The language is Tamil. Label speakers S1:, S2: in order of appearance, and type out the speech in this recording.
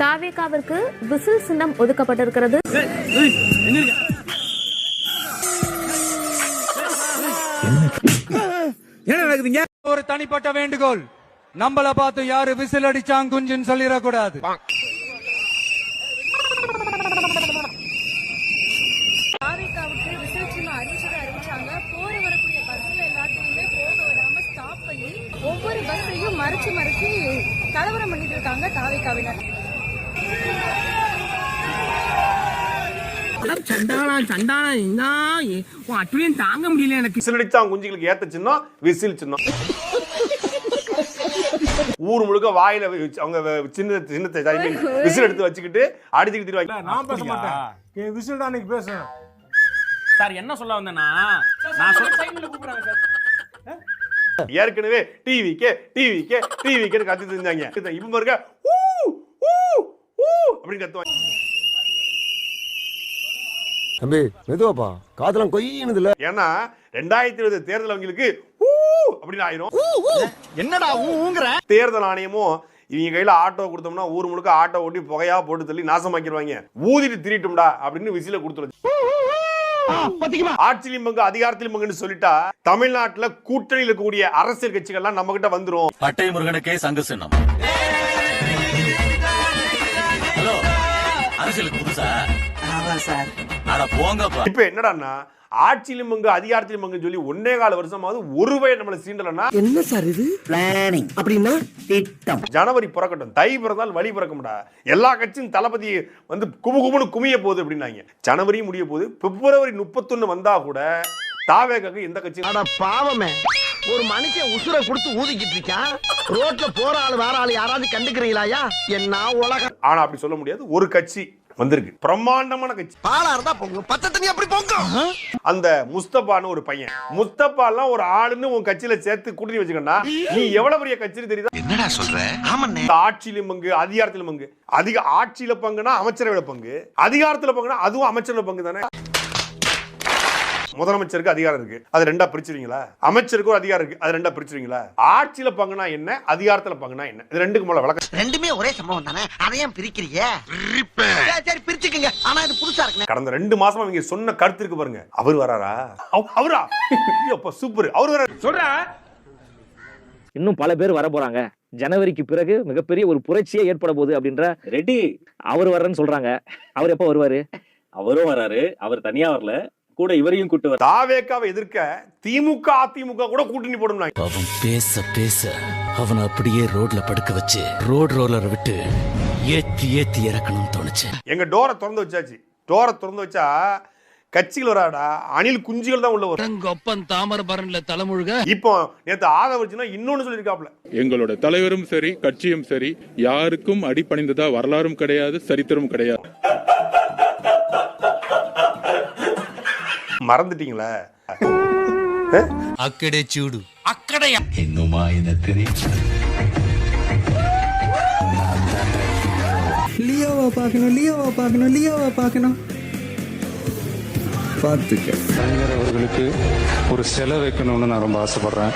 S1: தாவேகாவிற்கு விசில் சின்னம் ஒதுக்கப்பட்டிருக்கிறது.
S2: ஒரு தனிப்பட்ட வேண்டுகோள். நம்மள பார்த்து யாரு விசில் அடிச்சாங்க குஞ்சுன்னு சொல்லிடக்கூடாது.
S3: ஒவ்வொரு பஸ்ஸையும் மறைச்சு மறைச்சு கலவரம் பண்ணிட்டு இருக்காங்க தாவேக்காவினர்
S4: சண்டானா சண்டானா என்ன உன் அட்டுலையும் தாங்க முடியல எனக்கு.
S5: விசில் அடிச்சான் குஞ்சுகளுக்கு ஏத்த சின்னம் விசில் சின்னம். ஊர் முழுக்க வாயில வச்சு- அவங்க சின்ன சின்னத்தை விசில் எடுத்து வச்சுக்கிட்டு அடிச்சுக்கிட்டு திருவாங்க
S6: நான் பேச மாட்டேன். என் விசில் தான் அன்னைக்கு பேசுறேன்
S7: சார் என்ன சொல்ல வந்தேன்னா நான் சொல்ல
S5: ஏற்கனவே டிவிக்கே டிவிக்கே டிவிக்கே கத்தி தெரிஞ்சாங்க. இப்ப ஊ அப்படின்னு கத்துவாங்க
S8: தம்பி மெதுவாப்பா. காதெல்லாம் கொய்யினது இல்ல
S5: ஏன்னா ரெண்டாயிரத்தி இருபது தேர்தல் அவங்களுக்கு ஊ அப்படின்னு ஆயிரும்.
S6: என்னடா ஊங்குற?
S5: தேர்தல் ஆணையமும் இவங்க கையில ஆட்டோ கொடுத்தோம்னா ஊர் முழுக்க ஆட்டோ ஓட்டி புகையா போட்டு தள்ளி நாசமாக்கிடுவாங்க. ஊதிட்டு திரிட்டும்டா அப்படின்னு விசில கொடுத்துருச்சு ஆட்சியிலும் பங்கு அதிகாரத்திலும் பங்குன்னு சொல்லிட்டா தமிழ்நாட்டுல கூட்டணியில் இருக்கக்கூடிய அரசியல் கட்சிகள்லாம் நம்ம கிட்ட வந்துரும்.
S9: பட்டை முருகனுக்கே சங்கு சின்னம். அரசியலுக்கு புதுசா? அட போங்கப்பா.
S5: இப்ப என்னடான்னா ஆட்சியிலும் பங்கு அதிகாரத்திலும் பங்குன்னு சொல்லி ஒன்னே கால வருஷமாவது ஒரு வயது நம்மளை சீண்டலன்னா?
S4: என்ன சார் இது? பிளானிங் அப்படின்னா திட்டம்.
S5: ஜனவரி பிறக்கட்டும். தை பிறந்தால் வழி பிறக்கும்டா. எல்லா கட்சியும் தளபதி வந்து குபு குபுன்னு குமிய போகுது அப்படின்னாங்க. ஜனவரி முடிய போகுது. பிப்ரவரி முப்பத்தொன்னு வந்தா கூட தாவேகாக்கு எந்த கட்சியும்
S8: அட பாவமே. ஒரு மனுஷன் உசுரை கொடுத்து ஊதிக்கிட்டு இருக்கான் ரோட்ல போற ஆளு வேற ஆளு யாராவது கண்டுக்கிறீங்களாயா? என்ன உலகம்?
S5: ஆனா அப்படி சொல்ல முடியாது. ஒரு கட்சி வந்திருக்கு. பிரம்மாண்டமான கட்சி.
S8: பாலா இருந்தா பொங்கும். பச்சை தண்ணி அப்படி பொங்கும்.
S5: அந்த முஸ்தபான்னு ஒரு பையன். முஸ்தபாலாம் ஒரு ஆளுன்னு உன் கட்சியில சேர்த்து கூட்டணி வச்சுக்கன்னா நீ எவ்வளவு பெரிய கட்சின்னு தெரியுதா?
S9: என்னடா சொல்ற? ஆமண்ணே.
S5: இந்த ஆட்சியிலும் பங்கு அதிகாரத்திலும் பங்கு. அதிக ஆட்சியில பங்குனா அமைச்சரவையில பங்கு. அதிகாரத்துல பங்குனா அதுவும் அமைச்சரவை பங்கு தானே முதலமைச்சருக்கு அதிகாரம் இருக்கு. அது ரெண்டா பிரிச்சிருவீங்களா? அமைச்சருக்கு ஒரு அதிகாரம் இருக்கு. அது ரெண்டா பிரிச்சிருவீங்களா? ஆட்சியில பங்குனா என்ன அதிகாரத்துல பங்குனா என்ன? இது ரெண்டுக்கு மேல விளக்கம்.
S8: ரெண்டுமே ஒரே சம்பவம் தானே? அதையும் பிரிக்கிறீங்க சரி, சரி பிரிச்சுக்கங்க. ஆனா இது புதுசா இருக்கு
S5: கடந்த ரெண்டு மாசமா இவங்க சொன்ன கருத்து இருக்கு பாருங்க. அவர் வராரா? அவ- அவரா? அப்ப சூப்பர் அவர் வராரு.
S6: சொல்றா.
S10: இன்னும் பல பேர் வர போறாங்க. ஜனவரிக்கு பிறகு மிகப்பெரிய ஒரு புரட்சியே ஏற்பட போகுது அப்படின்ற
S7: ரெடி
S10: அவர் வர்றேன்னு சொல்றாங்க. அவர் எப்போ வருவாரு?
S7: அவரும் வராரு. அவர் தனியா வரல. கூட இவரையும் கூட்டு வர
S5: தாவேக்காவை எதிர்க்க திமுக அதிமுக கூட கூட்டணி போடும்
S9: அவன் பேச பேச அவனை அப்படியே ரோட்ல படுக்க வச்சு ரோட் ரோலரை விட்டு ஏத்தி ஏத்தி இறக்கணும்னு தோணுச்சு.
S5: எங்க டோரை திறந்து வச்சாச்சு. டோரை திறந்து வச்சா கட்சிகள் வராடா அணில் குஞ்சுகள் தான் உள்ள வரும்.
S9: ஒப்பன் தாமர பரன்ல தலைமுழுக.
S5: இப்போ நேத்து ஆதவர்ஜுனா இன்னொன்னு சொல்லியிருக்காப்ல
S11: எங்களோட தலைவரும் சரி கட்சியும் சரி யாருக்கும் அடிபணிந்ததா வரலாறும் கிடையாது சரித்திரமும் கிடையாது.
S5: மறந்துட்டீங்களா?
S9: அக்கடே சூடு.
S7: அக்கடையா?
S9: இன்னுமா என்ன தெரியும்?
S6: லியோவா பார்க்கணும் லியோவா பார்க்கணும் லியோவா பார்க்கணும். பார்த்துக்க.
S11: அவர்களுக்கு ஒரு செலவு வைக்கணும்னு நான் ரொம்ப ஆசைப்படுறேன்.